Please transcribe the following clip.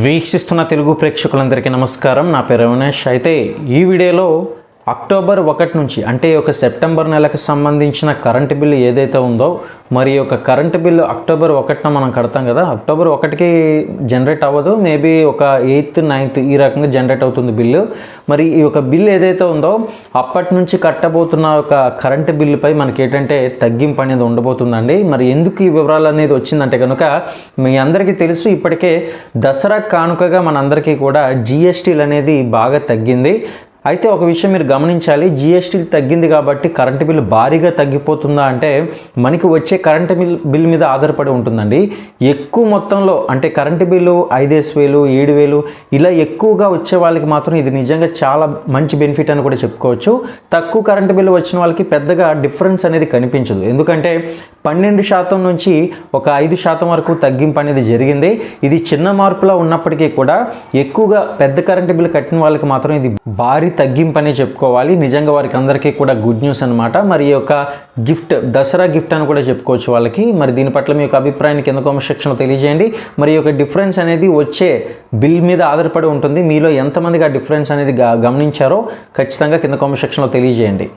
వీక్షిస్తున్న తెలుగు ప్రేక్షకులందరికీ నమస్కారం. నా పేరు అవినాష్ అయితే ఈ వీడియోలో అక్టోబర్ ఒకటి నుంచి అంటే ఒక సెప్టెంబర్ నెలకు సంబంధించిన కరెంటు బిల్లు ఏదైతే ఉందో మరి ఒక యొక్క కరెంటు బిల్లు అక్టోబర్ ఒకటిన మనం కడతాం కదా అక్టోబర్ ఒకటికి జనరేట్ అవ్వదు మేబీ ఒక ఎయిత్ నైన్త్ ఈ రకంగా జనరేట్ అవుతుంది బిల్లు. మరి ఈ యొక్క బిల్ ఏదైతే ఉందో అప్పటి నుంచి కట్టబోతున్న ఒక కరెంటు బిల్లుపై మనకి ఏంటంటే తగ్గింపు అనేది ఉండబోతుందండి. మరి ఎందుకు ఈ వివరాలు అనేది వచ్చిందంటే కనుక మీ అందరికీ తెలుసు ఇప్పటికే దసరా కానుకగా మనందరికీ కూడా జిఎస్టీలు అనేది బాగా తగ్గింది. అయితే ఒక విషయం మీరు గమనించాలి. జిఎస్టీ తగ్గింది కాబట్టి కరెంటు బిల్లు భారీగా తగ్గిపోతుందా అంటే మనకి వచ్చే కరెంటు బిల్ బిల్ మీద ఆధారపడి ఉంటుందండి. ఎక్కువ మొత్తంలో అంటే కరెంటు బిల్లు ఐదేసి వేలు ఏడు వేలు ఇలా ఎక్కువగా వచ్చే వాళ్ళకి మాత్రం ఇది నిజంగా చాలా మంచి బెనిఫిట్ అని కూడా చెప్పుకోవచ్చు. తక్కువ కరెంటు బిల్లు వచ్చిన వాళ్ళకి పెద్దగా డిఫరెన్స్ అనేది కనిపించదు. ఎందుకంటే పన్నెండు శాతం నుంచి ఒక ఐదు శాతం వరకు తగ్గింపు అనేది జరిగింది. ఇది చిన్న మార్పులా ఉన్నప్పటికీ కూడా ఎక్కువగా పెద్ద కరెంటు బిల్లు కట్టిన వాళ్ళకి మాత్రం ఇది భారీ తగ్గింపని చెప్పుకోవాలి. నిజంగా వారికి అందరికీ కూడా గుడ్ న్యూస్ అనమాట మరి ఈ యొక్క గిఫ్ట్ దసరా గిఫ్ట్ అని కూడా చెప్పుకోవచ్చు వాళ్ళకి. మరి దీని పట్ల మీ యొక్క అభిప్రాయాన్ని కింద కామెంట్ సెక్షన్లో తెలియజేయండి. మరి యొక్క డిఫరెన్స్ అనేది వచ్చే బిల్ మీద ఆధారపడి ఉంటుంది. మీలో ఎంతమందిగా డిఫరెన్స్ అనేది గమనించారో ఖచ్చితంగా కింద కామెంట్ సెక్షన్లో తెలియజేయండి.